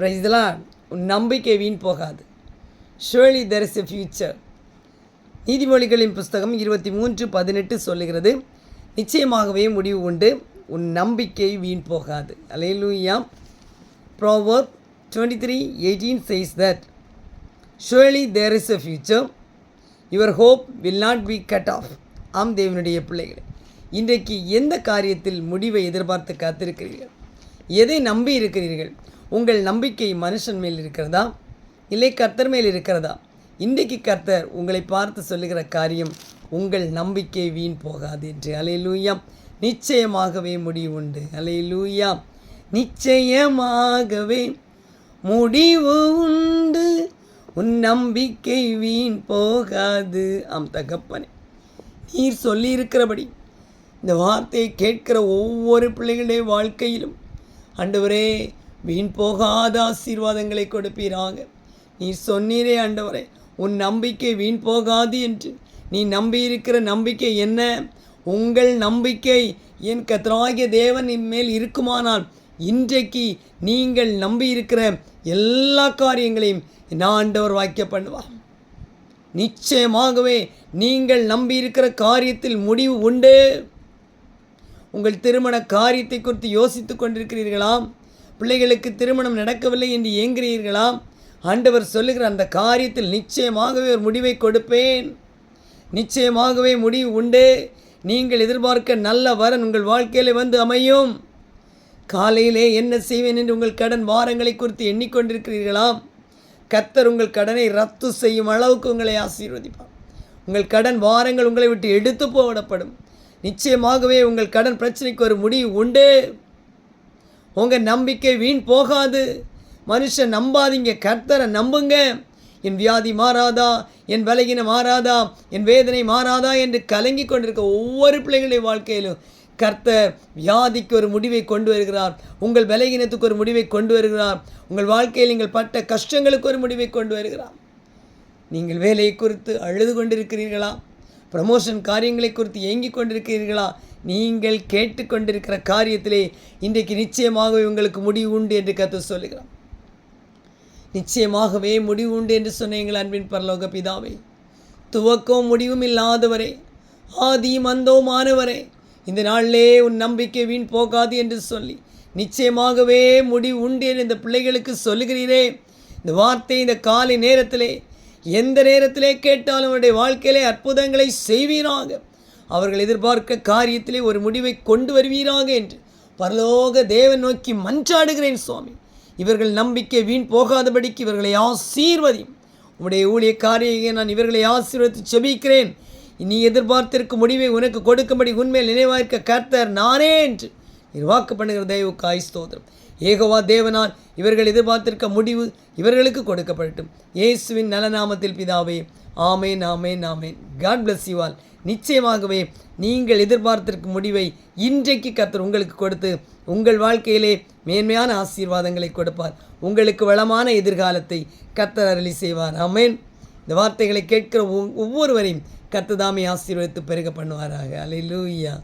பிரைஸ்லாம் உன் நம்பிக்கை வீண் போகாது. Surely there is a future நீதிமொழிகளின் புஸ்தகம் இருபத்தி மூன்று பதினெட்டு சொல்லுகிறது நிச்சயமாகவே முடிவு உண்டு உன் நம்பிக்கை வீண் போகாது. அலையலூயாம் proverbs twenty three eighteen says that surely there is a future your hope will not be cut off ஆம் தேவனுடைய பிள்ளைகளே இன்றைக்கு எந்த காரியத்தில் முடிவை எதிர்பார்த்து காத்திருக்கிறீர்கள்? எதை நம்பி இருக்கிறீர்கள்? உங்கள் நம்பிக்கை மனுஷன் மேல் இருக்கிறதா? இல்லை கர்த்தர் மேல் இருக்கிறதா? இன்றைக்கு கர்த்தர் உங்களை பார்த்து சொல்லுகிற காரியம் உங்கள் நம்பிக்கை வீண் போகாது என்று. அலையிலூயா நிச்சயமாகவே முடிவு உண்டு. அலையிலூயா நிச்சயமாகவே முடிவு உண்டு. உன் நம்பிக்கை வீண் போகாது. ஆம் தகப்பனே. நீர் சொல்லியிருக்கிறபடி இந்த வார்த்தையை கேட்கிற ஒவ்வொரு பிள்ளைகளுடைய வாழ்க்கையிலும் ஆண்டவரே வீண் போகாத ஆசீர்வாதங்களை கொடுப்பீராக. நீர் சொன்னீரே ஆண்டவரே உன் நம்பிக்கை வீண் போகாது என்று. நீ நம்பியிருக்கிற நம்பிக்கை என்ன? உங்கள் நம்பிக்கை என் கத்தராகிய தேவன் இம்மேல் இருக்குமானால் இன்றைக்கு நீங்கள் நம்பியிருக்கிற எல்லா காரியங்களையும் நான் ஆண்டவர் வாக்கிய பண்ணுவார். நிச்சயமாகவே நீங்கள் நம்பியிருக்கிற காரியத்தில் முடிவு உண்டு. உங்கள் திருமண காரியத்தை குறித்து யோசித்து கொண்டிருக்கிறீர்களாம். பிள்ளைகளுக்கு திருமணம் நடக்கவில்லை என்று ஏங்குகிறீர்களாம் ஆண்டவர் சொல்லுகிற அந்த காரியத்தில் நிச்சயமாகவே ஒரு முடிவை கொடுப்பேன். நிச்சயமாகவே முடிவு உண்டு. நீங்கள் எதிர்பார்க்க நல்ல வரன் உங்கள் வாழ்க்கையில் வந்து அமையும். காலையிலே என்ன செய்வேன் என்று உங்கள் கடன் வாரங்களை குறித்து எண்ணிக்கொண்டிருக்கிறீர்களாம் கத்தர் உங்கள் கடனை ரத்து செய்யும் அளவுக்கு உங்களை ஆசீர்வதிப்பார். உங்கள் கடன் வாரங்கள் உங்களை விட்டு எடுத்து போடப்படும் நிச்சயமாகவே உங்கள் கடன் பிரச்சனைக்கு ஒரு முடிவு உண்டு. உங்கள் நம்பிக்கை வீண் போகாது. மனுஷன் நம்பாதீங்க கர்த்தரை நம்புங்க. என் வியாதி மாறாதா? என் பலகீனம் மாறாதா? என் வேதனை மாறாதா? என்று கலங்கி கொண்டிருக்க ஒவ்வொரு பிள்ளைகளுடைய வாழ்க்கையிலும் கர்த்தர் வியாதிக்கு ஒரு முடிவை கொண்டு வருகிறார். உங்கள் பலகீனத்துக்கு ஒரு முடிவை கொண்டு வருகிறார். உங்கள் வாழ்க்கையில் நீங்கள் பட்ட கஷ்டங்களுக்கு ஒரு முடிவை கொண்டு வருகிறார். நீங்கள் வேலையை குறித்து அழுது கொண்டிருக்கிறீர்களா? ப்ரமோஷன் காரியங்களை குறித்து ஏங்கி கொண்டிருக்கிறீர்களா? நீங்கள் கேட்டுக்கொண்டிருக்கிற காரியத்திலே இன்றைக்கு நிச்சயமாகவே உங்களுக்கு முடிவு உண்டு என்று கற்று சொல்லுகிறான் நிச்சயமாகவே முடிவு உண்டு என்று சொன்னீங்கள் அன்பின் பரலோக பிதாவே துவக்கம் முடிவும் இல்லாதவரே ஆதி மந்தோமானவரே இந்த நாளிலே உன் நம்பிக்கை வீண் போகாது என்று சொல்லி நிச்சயமாகவே முடிவு உண்டு என்று இந்த பிள்ளைகளுக்கு சொல்லுகிறீரே. இந்த வார்த்தை இந்த காலை நேரத்திலே எந்த நேரத்திலே கேட்டாலும் அவருடைய வாழ்க்கையிலே அற்புதங்களை செய்வீராக. அவர்கள் எதிர்பார்க்க காரியத்திலே ஒரு முடிவை கொண்டு வருவீராக என்று பரலோக தேவன் நோக்கி மன்றாடுகிறேன் சுவாமி. இவர்கள் நம்பிக்கை வீண் போகாதபடிக்கு இவர்களை ஆசீர்வதியும். உடைய ஊழிய காரியை நான் இவர்களை ஆசீர்வதித்து செபிக்கிறேன். நீ எதிர்பார்த்திருக்கும் முடிவை உனக்கு கொடுக்கும்படி உண்மையில் நினைவாயிருக்க கர்த்தர் நானே என்று நிர்வாக்கு பண்ணுகிற தெய்வக்காய் ஸ்தோத்திரம். ஏகவா தேவனால் இவர்கள் எதிர்பார்த்திருக்க முடிவு இவர்களுக்கு கொடுக்கப்படட்டும். இயேசுவின் நலநாமத்தில் பிதாவே ஆமேன் ஆமேன் ஆமேன். காட் பிளஸ் you நிச்சயமாகவே நீங்கள் எதிர்பார்த்திருக்கும் முடிவை இன்றைக்கு கத்தர் உங்களுக்கு கொடுத்து உங்கள் வாழ்க்கையிலே மேன்மையான ஆசீர்வாதங்களை கொடுப்பார். உங்களுக்கு வளமான எதிர்காலத்தை கத்தர் அருளி செய்வார். ஆமேன். இந்த வார்த்தைகளை கேட்கிற ஒவ்வொருவரையும் கத்ததாமே ஆசீர்வதித்து பெருக பண்ணுவாராக. அலையிலூயா